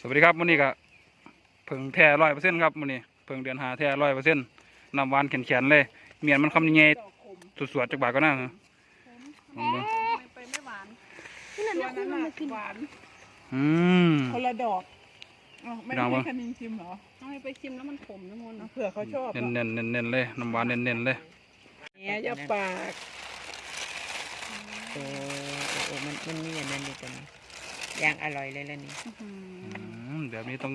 สวัสดีครับมื้อนี้ก็เพิ่งแท้ร้อยเปอร์เซ็นต์ครับมื้อนี้เพิ่งเดือนหาแท้ร้อยเปอร์เซ็นต์น้ำหวานแข็งๆเลย เมียนมันคำยังไงดอกขมสวดๆจากบาทก็น่าฮะลองดูไม่ไปไม่หวานนี่นั่นตัวนะนั้นมันน่ะมากินหวานอืมคนละดอกอ้าวไม่พี่น้องให้วะคณิงชิมเหรอเอาให้ไปชิมแล้วมันขมนะมนต์เอาเผื่อเขาชอบเน้นเน้นเน้นเน้นๆเลยน้ำหวานเน้นเน้นๆเลยเนี่ยอย่าปากโอ้โอ้โอ้มันมันมีอย่างนั้นอยู่ตรงนี้ ย่างอร่อยเลยแล้วนี่อืมแบบนี้ต้อง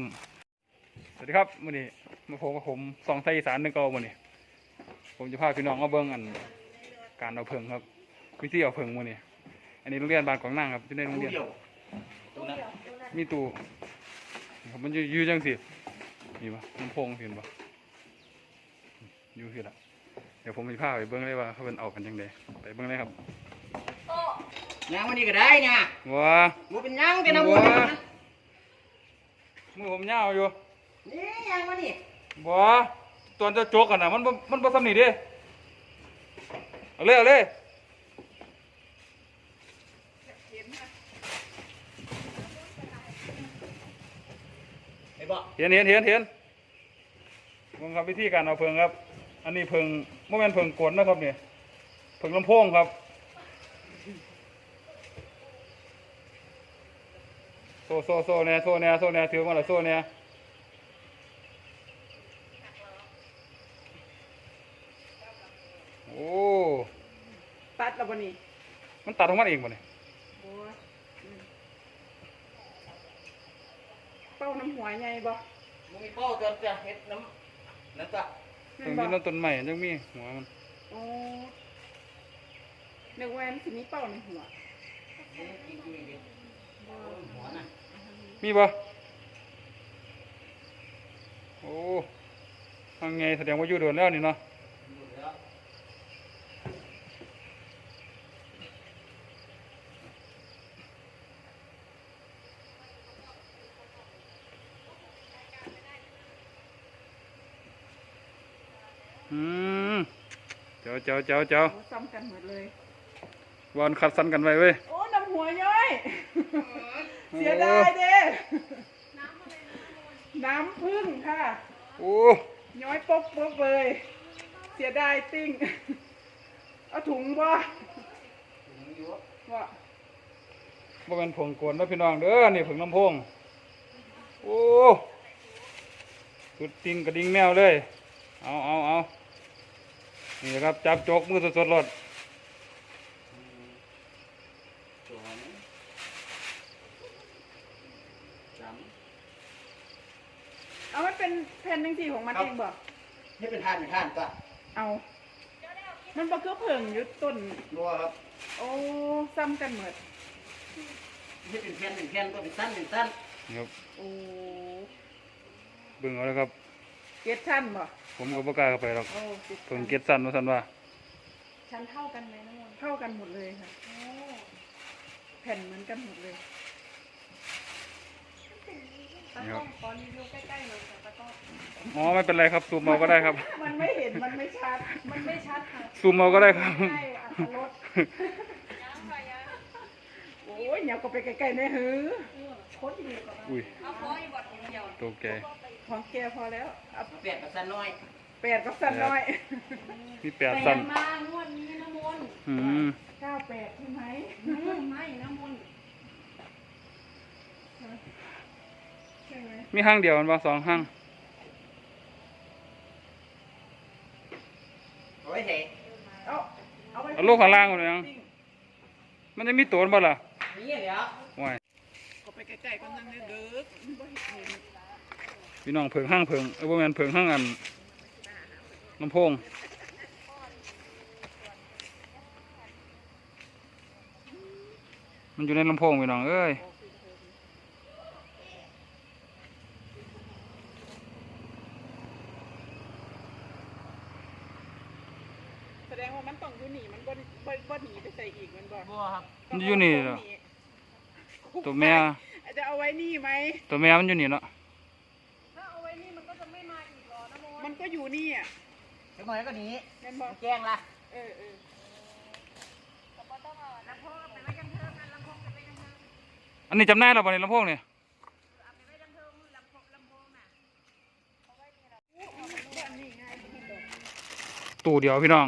สวัสดีครับมื้อนี้มาพบกับผมสองไทยอีสานหนึ่งเก่ามื้อนี้ ผมจะพาพี่น้องมาเบิ่งอัน การเอาเพิงครับ วิธีเอาเพิงมื้อนี้ อันนี้โรงเรียนบ้านของนางครับที่ในโรงเรียนมีตู้ครับมันอยู่อยู่จังสิมีปะลำโพงสิเห็นปะอยู่สิละเดี๋ยวผมจะพาไปเบิ้งเลยว่าเขาเป็นเอากันจังไดไปเบิ้งเลยครับ ย่างวันนี้ก็ได้เนี่ยว้ามูเป็นย่างเป็นน้ำมูว้านะมือผมยาวอยู่ นี่ย่างวันนี้บ่ตอนจะโจกกันนะมันบ่มันบ่สำนีเด้เอาเลยเอาเลยไอ้บ่เห็นเห็นเห็นเห็นเบิ่งครับวิธีการเอาเพิงครับ อันนี้เพิงโมเมนเพิงกลนะครับเนี่ยเพิงลำโพงครับ ซ่โซ่โซ่เนี่ยโซ่เนี่ยโซ่เนี่ยถือมาและโซ่เนี่ยโอ้ ตัดแล้วบนี่มันตัดของมันเองบ่เนี่ยโอ้ยอืมเป้าน้ำหัวใหญ่บ่มึงมีเป้าจะจะเฮ็ดน้ำนั่นก็ตรงนี้นั่นต้นใหม่ยังมีหัวมันโอ้นึกว่ามันสิมีเป้าในหัวหัวน่ะ มีบ่โอ้ทางไงแสดงว่าอยู่โดนแล้วนี่เนาะดูแล้วอืมเจ้าเจ้าเจ้าเจ้าโอ้ซ้ำกันหมดเลยวอนคัดสันกันไว้เว้ย โอ้ น้ำหัวย่อย เสียดายเด้ น้ำพึ่งค่ะ โอ้ย้อยปกปกเลย เสียดายติ้ง เอาถุงบ่ถึงอยู่บ่บ่เป็นผงกวนแล้วพี่น้องเด้อนี่ผงลำโพงโอ้สุดติงกระดิ่งแมวเลย เอาเอาเอานี่นะครับจับจกมือสดๆรถ สองสามเอามันเป็นแผ่นจังสี่ของมันเองบ่นี่เป็นท่านเป็นท่านก็เอา มันบ่คือเพิ่งอยู่ต้น รัวครับโอ้ซ้ำกันหมดนี่เป็นแผ่นเป็นแผ่นก็เป็นสั้นเป็นสั้นนี่ครับโอ้เบิ่งเอาเลยครับ เก็ดชั้นบ่ผมก็บ่กล้าเข้าไปหรอกโอ้เก็ดเพิ่ชั้งนเก็ตสั้นว่าซั่นว่าชั้นเท่ากันไหมนะมนต์เท่ากันหมดเลยค่ะ โอ้แผ่นเหมือนกันหมดเลย ตะกล้องขอรีวิวใกล้ๆหน่อยค่ะตะกล้องอ๋อไม่เป็นไรครับซูมเอาก็ได้ครับ มันไม่เห็น มันไม่ชัด มันไม่ชัดค่ะซูมเอาก็ได้ครับ ใช่อัตรถรสโอ้ยอย่าก็ไปไกลๆแน่หือชดอยู่กับอุ้ยเอาพออีกบทเดียวตกใจของแกพอแล้วเอาเปลี่ยนกับสั้นน้อยแปดกับสั้นน้อยมีแปดแปสั้ดนมางวดนี้นะมนต์อืมเก้าแปดใช่ไหมอืมไม่นะมนต์ใช่ไห มมีห้างเดียวมันบ่สองห้างเอาไว้เถอะเอาเอาไปเอาลูกข้างล่างมันยังมันจะมีตัวมันบ่ล่ะนี่เดี๋ยวว้ายก็ไปใกล้ๆกันนั่นเลยเด้อมันบ่เห็นพี่น้องเพิงห้างเพิงเออบ่แม่นเพิงห้างอันลำโพงมันอยู่ในลำโพงพี่น้องเอ้ย ว่ามันต้องอยู่นี่มันบ่บ่บ่หนีไปใส่อีกมันบ่บัวครับมันอยู่นี่เหรอตัวแม่จะเอาไว้นี่ไหมตัวแม่มันอยู่นี่เนาะถ้าเอาไว้นี่มันก็จะไม่มาอีกหรอนะโมมันก็อยู่นี่อะเดี๋ยวหน่อยก็หนีแม่แจ้งละเออออันนี้จำแนกเราบ่เนี่ยลำโพงเนี่ยตู้เดียวพี่น้อง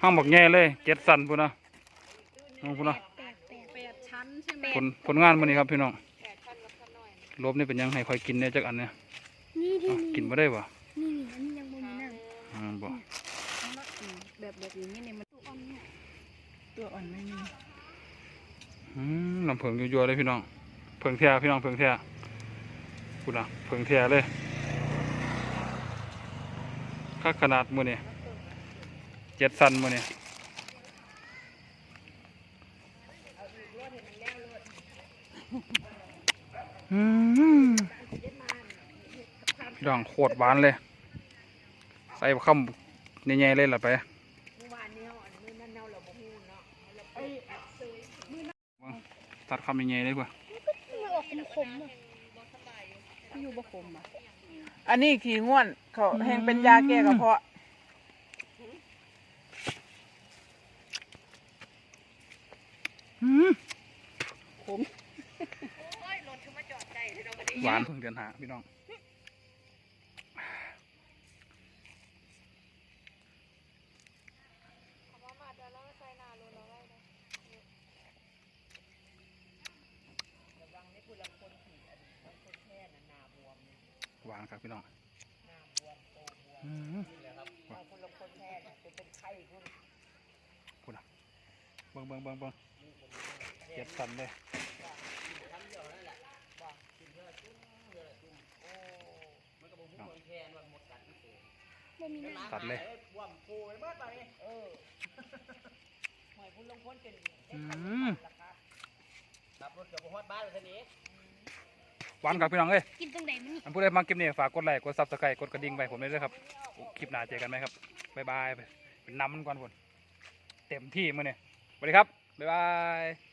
ห้างบอกแง่เลยเจ็ดสันพุ่นนะน้องพุ่นนะแปดแปดแปดชั้นใช่ไหมผลผลงานมันนี่ครับพี่น้องลบนี่เป็นยังให้คอยกินเนี่ยจักอันเนี่ยนี่ที่อ้าวนี่กินมาได้ปะนี่อันนี้ยังบ่มีน้อ่าบ่แบบแบบอย่างนี้เนี่ยมันำตัวอ่อนเนี่ยตัวอ่อนไม่มีอืมน้ำเพิงยัวๆเลยพี่น้องเพิงแท้พี่น้องเพิงแท้พุ่นนะเพิงแท้เลยค่าขนาดมือนี่ เจ็ดสันมือนี่อืมพี่น้องโคตรหวานเลย ใส่บะคำใหญ่ๆเลยล่ะไปตัดคำยังไงได้ป่ะมันออกเป็นขมๆอะอยู่บะคมอะอันนี้ขี่ง่วนเขาแหงเป็นยาแก้กระเพาะ หวานเพิ่งเดือนหาพี่น้องหวานครับพี่น้องอืมคุณอะเบิ้งเบิ้งเบิ้งเบิ้ง เจ็บสันเลยตัดเลยอืมหวานกับพี่น้องเอ้ยกินตั้งแต่มันนี่อันผู้ใดมาคลิปนี้ฝากกดไลค์ กดซับสไครต์กดกระดิ่งไปผมได้เลยครับ คลิปหน้าเจอกันไหมครับ บ๊ายบายไปเป็นน้ำมันก่อนผมเต็มที่มื่อนี้สวัสดีครับ บ๊ายบาย